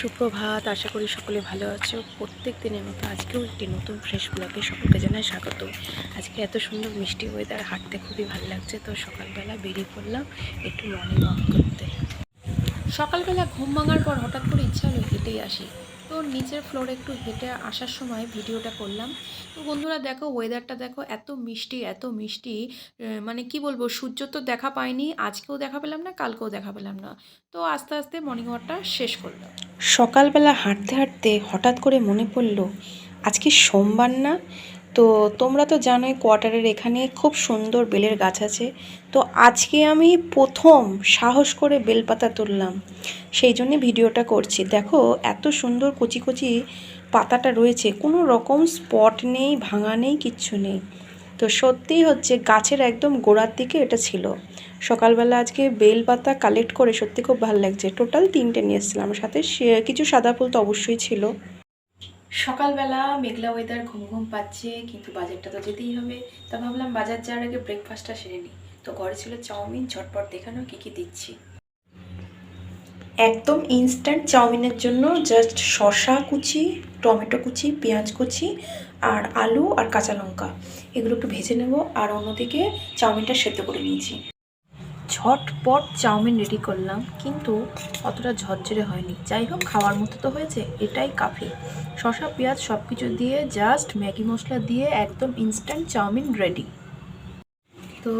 সুপ্রভাত, আশা করি সকলে ভালো আছো। প্রত্যেক দিনের মতো আজকেও একটি নতুন ফ্রেশ ব্লগে সকলকে জানাই স্বাগত। আজকে এত সুন্দর মিষ্টি ওয়েদার হাঁটতে খুবই ভালো লাগছে, তো সকালবেলা বেরিয়ে পড়লাম একটু মর্নিং ওয়াক করতে। সকালবেলা ঘুম ভাঙার পর হঠাৎ করে ইচ্ছা হলো হেঁটেই আসি। তো নিচের ফ্লোরে একটু হেঁটে আসার সময় ভিডিওটা করলাম। তো বন্ধুরা দেখো ওয়েদারটা দেখো এত মিষ্টি এত মিষ্টি। মানে কি বলব, সূর্য তো দেখা পায়নি আজকেও দেখা পেলাম না, কালকেও দেখা পেলাম না। তো আস্তে আস্তে মর্নিং ওয়াকটা শেষ করল সকালবেলা হাঁটতে হাঁটতে হঠাৎ করে মনে পড়ল, আজকে সোমবার না তো তোমরা তো জানোই কোয়ার্টারের এখানে খুব সুন্দর বেলের গাছ আছে। তো আজকে আমি প্রথম সাহস করে বেলপাতা তুললাম। সেই জন্যে ভিডিওটা করছি। দেখো, এত সুন্দর কচি কচি পাতাটা রয়েছে। কোনো রকম স্পট নেই, ভাঙা নেই, কিচ্ছু নেই। তো সত্যিই হচ্ছে গাছের একদম গোড়ার দিকে এটা ছিল। সকালবেলা আজকে বেল পাতা কালেক্ট করে সত্যি খুব ভালো লাগছে। টোটাল তিনটে নিয়ে এসেছিলাম। সাথে কিছু সাদা ফুল তো অবশ্যই ছিল। সকালবেলা মেঘলা ওয়েদার ঘুম ঘুম পাচ্ছে, কিন্তু বাজারটা তো যেতেই হবে। তা ভাবলাম বাজার যাওয়ার আগে ব্রেকফাস্টটা সেরে নিই। তো ঘরে ছিল চাউমিন, ঝটপট দেখানো কী কী দিচ্ছি। একদম ইনস্ট্যান্ট চাউমিনের জন্য জাস্ট শসা কুচি, টমেটো কুচি, পেঁয়াজ কুচি আর আলু আর কাঁচা লঙ্কা। এগুলো একটু ভেজে নেব আর অন্যদিকে চাউমিনটা সেদ্ধ করে নিয়েছি। ঝটপট চাউমিন রেডি করলাম, কিন্তু অতটা ঝরঝরে হয়নি। যাই হোক, খাওয়ার মতো তো হয়েছে, এটাই কাফি। শসা, পেঁয়াজ সব কিছু দিয়ে জাস্ট ম্যাগি মশলা দিয়ে একদম ইনস্ট্যান্ট চাউমিন রেডি তো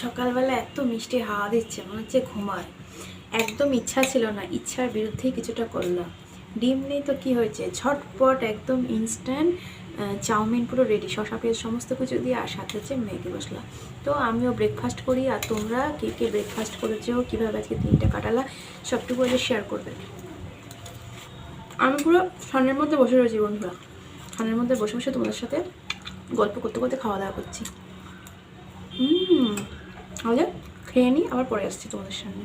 সকালবেলা এত মিষ্টি হাওয়া দিচ্ছে, মনে হচ্ছে ঘুমায়। একদম ইচ্ছা ছিল না, ইচ্ছার বিরুদ্ধেই কিছুটা করলাম। ডিম নেই তো কি হয়েছে? ঝটপট একদম ইনস্ট্যান্ট চাউমিন পুরো রেডি শসা, পেঁয়াজ, সমস্ত কিছু দিয়ে আর সাথে হচ্ছে ম্যাগি মশলা। তো আমিও ব্রেকফাস্ট করি আর তোমরা কে কে ব্রেকফাস্ট করেছ, কীভাবে আজকে দিনটা কাটালা, সবটুকু আগে শেয়ার করবে। আমি পুরো ঠান্ডার মধ্যে বসে রয়েছি বন্ধুরা। ঠান্ডার মধ্যে বসে বসে তোমাদের সাথে গল্প করতে করতে খাওয়া দাওয়া করছি। তাহলে খেয়ে নিই, আবার পরে আসছি তোমাদের সামনে।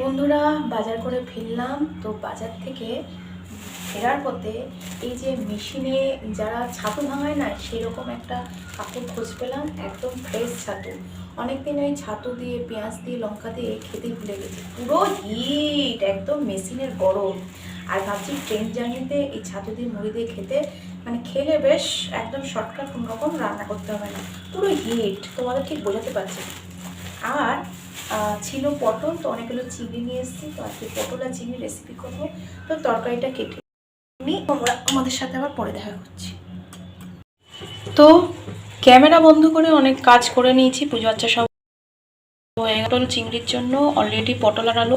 বন্ধুরা, বাজার করে ফিরলাম, তো বাজার থেকে ফেরার পথে এই যে মেশিনে যারা ছাতু ভাঙায় না, সেরকম একটা কাপড় খোঁজ পেলাম, একদম ফ্রেশ ছাতু। অনেকদিন ওই ছাতু দিয়ে, পেঁয়াজ দিয়ে, লঙ্কা দিয়ে খেতে ভুলে গেছি। পুরো হিট একদম মেশিনের গরম। আর ভাবছি ট্রেন জার্নিতে এই ছাতু দিয়ে, মুড়ি দিয়ে খেতে মানে খেলে বেশ একদম শর্টকাট রকম রান্না করতে হবে না। পুরো হিট তোমাদের ঠিক বোঝাতে পারছি আর ছিল পটল, তো অনেকগুলো চিংড়ি নিয়ে এসেছি, তো আজকে পটল আর চিংড়ি রেসিপি করব। তো তরকারিটা কেটে নিই আমরা আমাদের সাথে আবার পরে দেখা করছি। তো ক্যামেরা বন্ধ করে অনেক কাজ করে নিয়েছি, পুজো আচ্ছা সব পটল চিংড়ির জন্য অলরেডি পটল আর আলু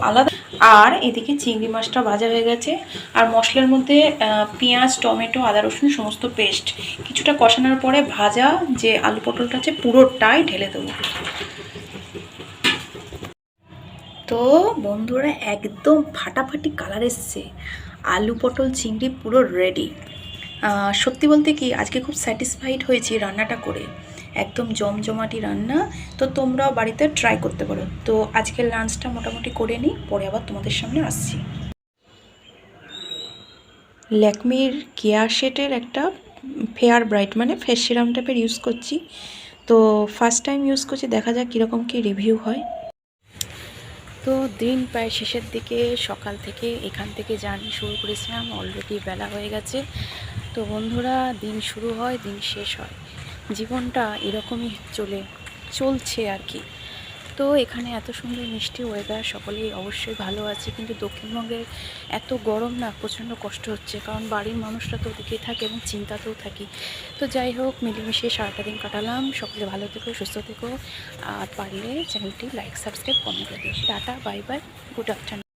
আলাদা। আর এদিকে চিংড়ি মাছটা ভাজা হয়ে গেছে। আর মশলার মধ্যে পেঁয়াজ, টমেটো, আদা, রসুন সমস্ত পেস্ট কিছুটা কষানোর পরে ভাজা যে আলু পটলটা আছে, পুরোটাই ঢেলে দেবো। তো বন্ধুরা, একদম ফাটাফাটি কালার এসছে। আলু, পটল, চিংড়ি পুরো রেডি সত্যি বলতে কি, আজকে খুব স্যাটিসফাইড হয়েছি রান্নাটা করে। একদম জমজমাটি রান্না, তো তোমরাও বাড়িতে ট্রাই করতে পারো। তো আজকের লাঞ্চটা মোটামুটি করে নিই, পরে আবার তোমাদের সামনে আসছি। ল্যাকমির কেয়ার শেটের একটা ফেয়ার ব্রাইট মানে ফেস সিরাম টাইপের ইউজ করছি। তো ফার্স্ট টাইম ইউজ করছি, দেখা যাক কীরকম কী রিভিউ হয়। তো দিন প্রায় শেষের দিকে সকাল থেকে এখান থেকে জার্নি শুরু করেছিলাম। অলরেডি বেলা হয়ে গেছে। তো বন্ধুরা, দিন শুরু হয়, দিন শেষ হয়। জীবনটা এরকমই চলে, চলছে আর কি। তো এখানে এত সুন্দর মিষ্টি ওয়েদার সকলেই অবশ্যই ভালো আছে। কিন্তু দক্ষিণবঙ্গের এত গরম না, প্রচণ্ড কষ্ট হচ্ছে। কারণ বাড়ির মানুষরা তো ওদিকেই থাকে এবং চিন্তাতেও থাকি। তো যাই হোক, মিলেমিশে সারাটা দিন কাটালাম। সকলে ভালো থেকো, সুস্থ থেকো। আর পারলে চ্যানেলটি লাইক সাবস্ক্রাইব কমেন্ট করে দিও। Tata bye bye good afternoon